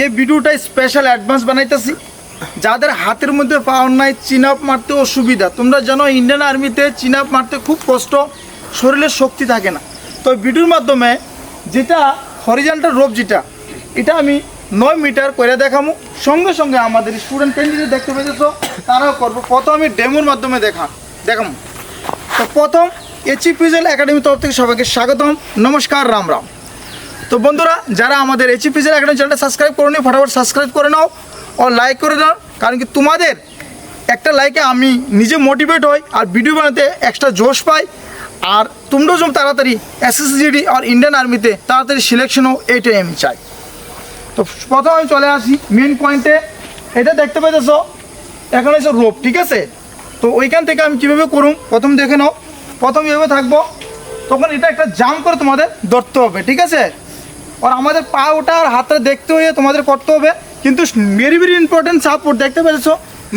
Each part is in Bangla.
এই ভিডিওটা স্পেশাল অ্যাডভান্স বানাইতেছি। যাদের হাতের মধ্যে পাওয়ার নাই চিন আপ মারতে অসুবিধা। তোমরা জানো ইন্ডিয়ান আর্মিতে চিন আপ মারতে খুব কষ্ট শরীরের শক্তি থাকে না। তো ভিডিওর মাধ্যমে যেটা হরিজেন্টাল রোপ যেটা, এটা আমি নয় মিটার করে দেখাবো সঙ্গে সঙ্গে আমাদের স্টুডেন্ট ক্যান্ডিডেট দেখতে পেয়েছ তারাও করব। প্রথম আমি ডেমোর মাধ্যমে দেখা দেখাবো তো প্রথম এইচি পিজেল একাডেমি তরফ থেকে সবাইকে স্বাগতম। নমস্কার, রাম রাম। তো বন্ধুরা, যারা আমাদের এইচি পিজেল একাডেমি চ্যানেলটা সাবস্ক্রাইব করে নিও ফটাফট সাবস্ক্রাইব করে নাও ও লাইক করে দাও কারণ কি তোমাদের একটা লাইকে আমি নিজে মোটিভেট হই আর ভিডিও বানাতে এক্সট্রা জোশ পাই। আর তোমরাও যেমন তাড়াতাড়ি এসএসজিডি আর ইন্ডিয়ান আর্মিতে তাড়াতাড়ি সিলেকশন হোক এইটাই আমি চাই। তো প্রথম আমি চলে আসি মেন পয়েন্টে এটা দেখতে পেতেছ এখন হচ্ছে রোপ ঠিক আছে? তো ওইখান থেকে আমি কীভাবে করুম? প্রথম দেখে নাও। প্রথম এভাবে থাকব। তখন এটা একটা জাম করে তোমাদের ধরতে হবে, ঠিক আছে? আর আমাদের পা ওটা আর হাতটা দেখতে হয়ে তোমাদের করতে হবে। কিন্তু ভেরি ভেরি ইম্পর্টেন্ট সাপোর্ট দেখতে পেরেছ।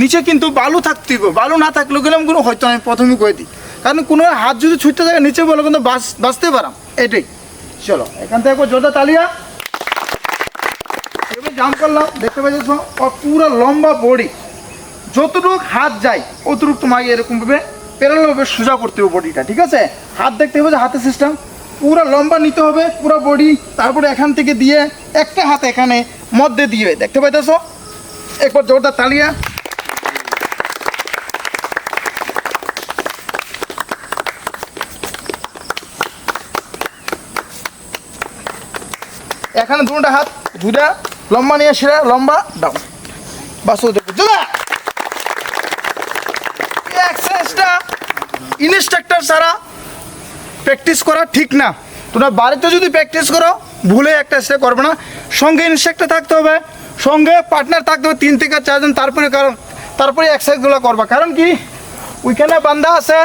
নিচে কিন্তু বালু থাকতে হবে বালু না থাকলেও গেলাম কোনো হয়তো আমি প্রথমে কয়ে দিই। কারণ কোনো হাত যদি ছুটতে থাকে, নিচে বলো কিন্তু বাস, বাঁচতে পারাম। এটাই। চলো, এখান থেকে জোরদার তালিয়া। এবার জাম করলাম। দেখতে পাচ্ছ পুরো লম্বা বডি যতটুকু হাত যায়, অতটুকু তোমাকে এরকমভাবে প্যারালালভাবে সোজা করতে হবে বডিটা ঠিক আছে? হাত দেখতে হবে যে হাতের সিস্টেম পুরো লম্বা নিতে হবে, পুরো বডি তারপরে এখান থেকে দিয়ে একটা হাত এখানে মধ্যে দিয়ে, দেখতে পাইতেছ? একবার জোরদার তালিয়া। এখানে দুটা হাত দুটা লম্বা নিয়ে সেরা, লম্বা ডাউন বাস ও দেখো জোড়া এই এক্সারসাইজটা ইনস্ট্রাক্টর ছাড়া প্র্যাকটিস করা ঠিক না। তোমরা বাড়িতে যদি প্র্যাকটিস করো, ভুলে একটা স্টেপ করবে না। সঙ্গে ইনস্ট্রাক্টর থাকতে হবে, সঙ্গে পার্টনার থাকতে হবে, তিন থেকে চারজন, তারপরে কারণ, তারপরে এক্সারসাইজগুলো করবা। কারণ কি? ওইখানে বান্ধা আছে,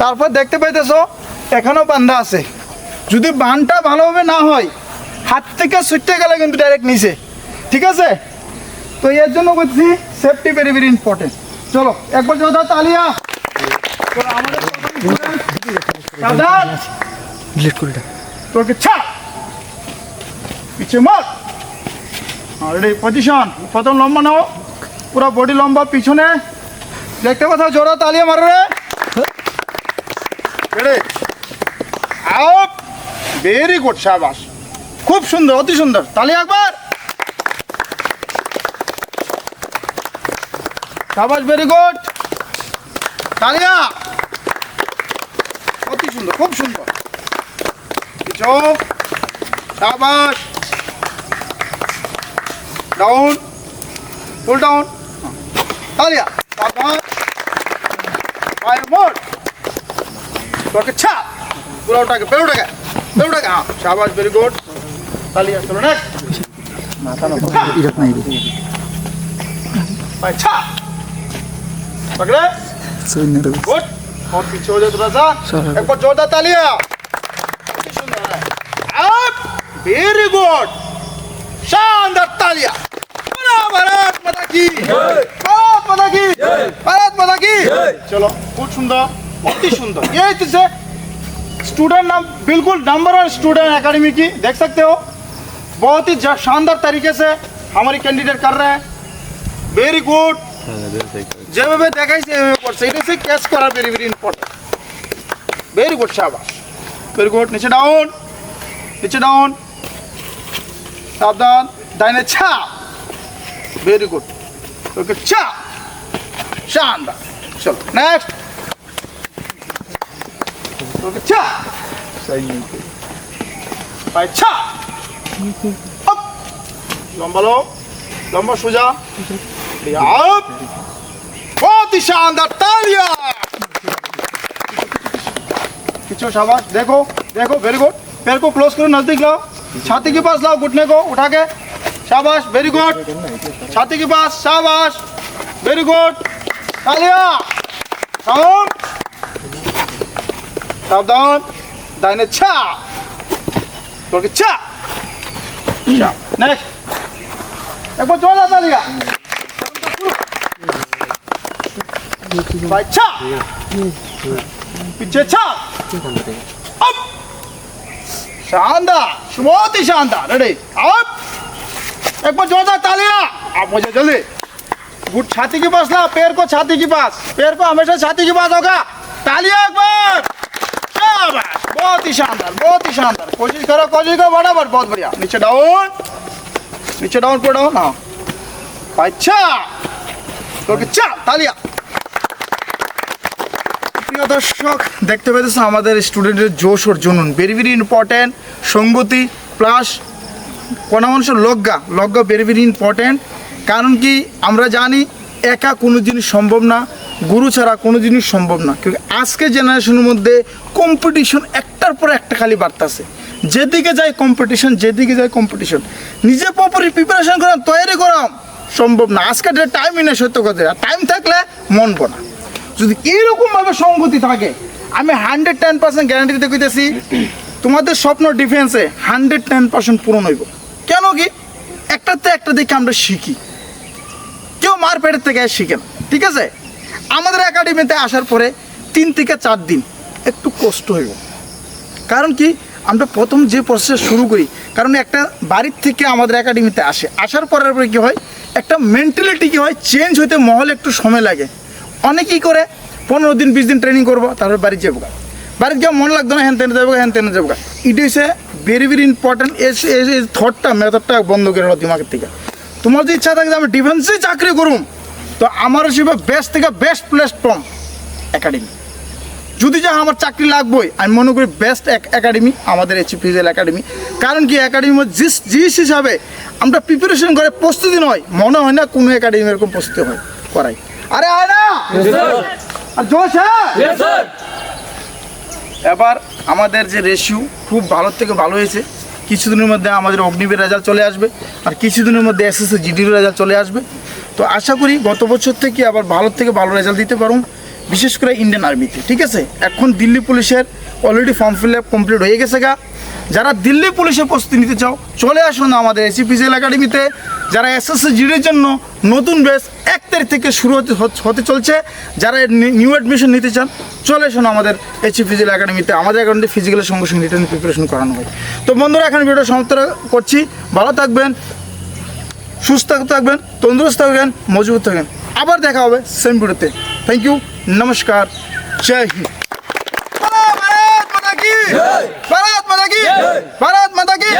তারপর দেখতে পাইতেছো, এখানেও বান্ধা আছে। যদি বানটা ভালোভাবে না হয়, হাত থেকে ছুটতে গেলে কিন্তু ডাইরেক্ট নিচে। ঠিক আছে? তো এর জন্য বলছি সেফটি ভেরি ভেরি ইম্পর্টেন্ট চলো, একবার যোধা তালিয়া। পজিশন প্রথম লম্বা নাও। পুরো বডি লম্বা পিছনে। দেখতে পাচ্ছ জোড়া তালিয়া মারো রে। ভেরি গুড শাবাশ খুব সুন্দর অতি সুন্দর। তালিয়া একবার। শাবাশ ভেরি গুড তালিয়া অতি সুন্দর খুব সুন্দর। চোখ সাবাস। ডাউন ফুল ডাউন তালিয়া সাবাস। পায়ের মোট তোকে ছাপ পুরো ওটাকে বেরো টাকা বেরো টাকা হ্যাঁ সাবাস ভেরি গুড তালিয়া চলো নেক্সট না ইরত পকড়ে सही नहीं रहा और पीछे हो जाओ थोड़ा सा एक बार जोरदार तालियां अब वेरी गुड शानदार तालियां भारत माता की भारत माता की भारत माता की चलो बहुत सुंदर बहुत ही सुंदर ये जिसे स्टूडेंट नाम बिल्कुल नंबर वन स्टूडेंट एकेडमी की देख सकते हो बहुत ही शानदार तरीके से हमारे कैंडिडेट कर रहे हैं वेरी गुड যেভাবে দেখাইছে, এভাবে করছে। এটা হচ্ছে ক্যাচ করা very very important very good শাবাশ very good নিচে ডাউন নিচে ডাউন সাবধান। ডাইনে ছা। ভেরি গুড ওকে ছা। শানদার চলো নেক্সট ওকে ছা। পাই ছা। আপ লম্বা লো। লম্বা সোজা। Up. शानदार तालियाँ। खींचो शाबाश। देखो देखो वेरी गुड पैर को क्लोज करो, नज़दीक लाओ। छाती के पास लाओ, घुटने को उठा के। शाबाश वेरी गुड छाती के पास, शाबाश। वेरी गुड तालियाँ। साउंड। सावधान। दाहिने छा। छोड़ के छा। नेक्स्ट एक बार जोरदार तालियाँ। अच्छा। पीछे अच्छा। शानदार। बहुत ही शानदार। अब एक बार जोरदार आप मुझे जल्दी। गुट छाती के पास पैर को छाती के पास। पैर को हमेशा छाती के पास होगा। तालिया एक बार। बहुत ही शानदार, बहुत ही शानदार। कोशिश करो कोशिश करो। बराबर, बहुत बढ़िया। नीचे डाउन नीचे डाउन पे डाउन हाँ। अच्छा। तो चल तालिया প্রিয় দর্শক, দেখতে পেতেছেন আমাদের স্টুডেন্টের জোশ ওর জুনুন ভেরি ভেরি ইম্পর্ট্যান্ট সঙ্গতি প্লাস কোনো মানুষের লজ্ঞা লজ্ঞা ভেরি ভেরি ইম্পর্ট্যান্ট কারণ কি, আমরা জানি একা কোনো জিনিস সম্ভব না, গুরু ছাড়া কোনো জিনিস সম্ভব না। কিন্তু আজকে জেনারেশনের মধ্যে কম্পিটিশন একটার পর একটা খালি বাড়তেছে। যেদিকে যায় কম্পিটিশন যেদিকে যায় কম্পিটিশন নিজে প্রপারলি প্রিপারেশন করাম তৈরি করাম সম্ভব না। আজকে টাইমই না সত্য কথা। টাইম থাকলে মন না। যদি এইরকমভাবে সংগতি থাকে, আমি হান্ড্রেড টেন পার্সেন্ট গ্যারান্টি দিতে কইতেছি, তোমাদের স্বপ্ন ডিফেন্সে হান্ড্রেড টেন পার্সেন্ট পূরণ হইব। কেন কি? একটাতে একটা দেখে আমরা শিখি। কেউ মার পেটের থেকে শিখে না, ঠিক আছে? আমাদের একাডেমিতে আসার পরে তিন থেকে চার দিন একটু কষ্ট হইব। কারণ কি? আমরা প্রথম যে প্রসেস শুরু করি, কারণ একটা বাড়ির থেকে আমাদের একাডেমিতে আসে। আসার পরের পরে কী হয়? একটা মেন্টালিটি কী হয়? চেঞ্জ হইতে মহলে একটু সময় লাগে। অনেকেই করে, পনেরো দিন, বিশ দিন ট্রেনিং করব, তারপর বাড়ি যাব। বাড়িতে গিয়ে মন লাগতো না হ্যান তেনে যাব হ্যান তেনে যাব। এটা হচ্ছে ভেরি ভেরি ইম্পর্টেন্ট এই থটটা মেথডটা বন্ধ করে হলো দিমাগের থেকে তোমার যদি ইচ্ছা থাকে যে আমি ডিফেন্সে চাকরি করুম, তো আমার হিসেবে বেস্ট থেকে বেস্ট প্ল্যাটফর্ম একাডেমি যদি যা আমার চাকরি লাগবেই আমি মনে করি বেস্ট একাডেমি আমাদের এইচ ফিজিক্যাল একাডেমি কারণ কি একাডেমি জিস জিস হিসাবে আমরা প্রিপারেশন করে প্রস্তুতি নয়, মনে হয় না কোনো একাডেমি এরকম প্রস্তুতি হয় করাই আরে আয় না। আর জোশ হ্যাঁ? এবার আমাদের যে রেশিও খুব ভালো থেকে ভালো হয়েছে। কিছুদিনের মধ্যে আমাদের অগ্নিবীর রেজাল্ট চলে আসবে আর কিছুদিনের মধ্যে এসএসসি জিডির রেজাল্ট চলে আসবে। তো আশা করি গত বছর থেকে আবার ভালো থেকে ভালো রেজাল্ট দিতে পারুন বিশেষ করে ইন্ডিয়ান আর্মিতে ঠিক আছে? এখন দিল্লি পুলিশের already form fill up complete হয়ে গেছে গা। যারা দিল্লি পুলিশে প্রস্তুতি নিতে চাও চলে আসুন আমাদের এসি এসিপিসিএল একাডেমিতে যারা এসএসসি জিডির জন্য নতুন বেস এক তারিখ থেকে শুরু হতে হতে চলছে যারা নিউ অ্যাডমিশন নিতে চান চলে আসুন আমাদের এইচ ফিজিক্যাল একাডেমিতে আমাদের একাডেমিতে ফিজিক্যালের সঙ্গে সঙ্গে রিটার্ন প্রিপারেশন করানো হয়। তো বন্ধুরা এখন ভিডিও সমাপ্ত করছি। ভালো থাকবেন সুস্থ থাকবেন তন্দুরস্ত থাকবেন মজবুত থাকবেন। আবার দেখা হবে সেম ভিডিওতে থ্যাংক ইউ নমস্কার জয় হিন্দ। भारत माता की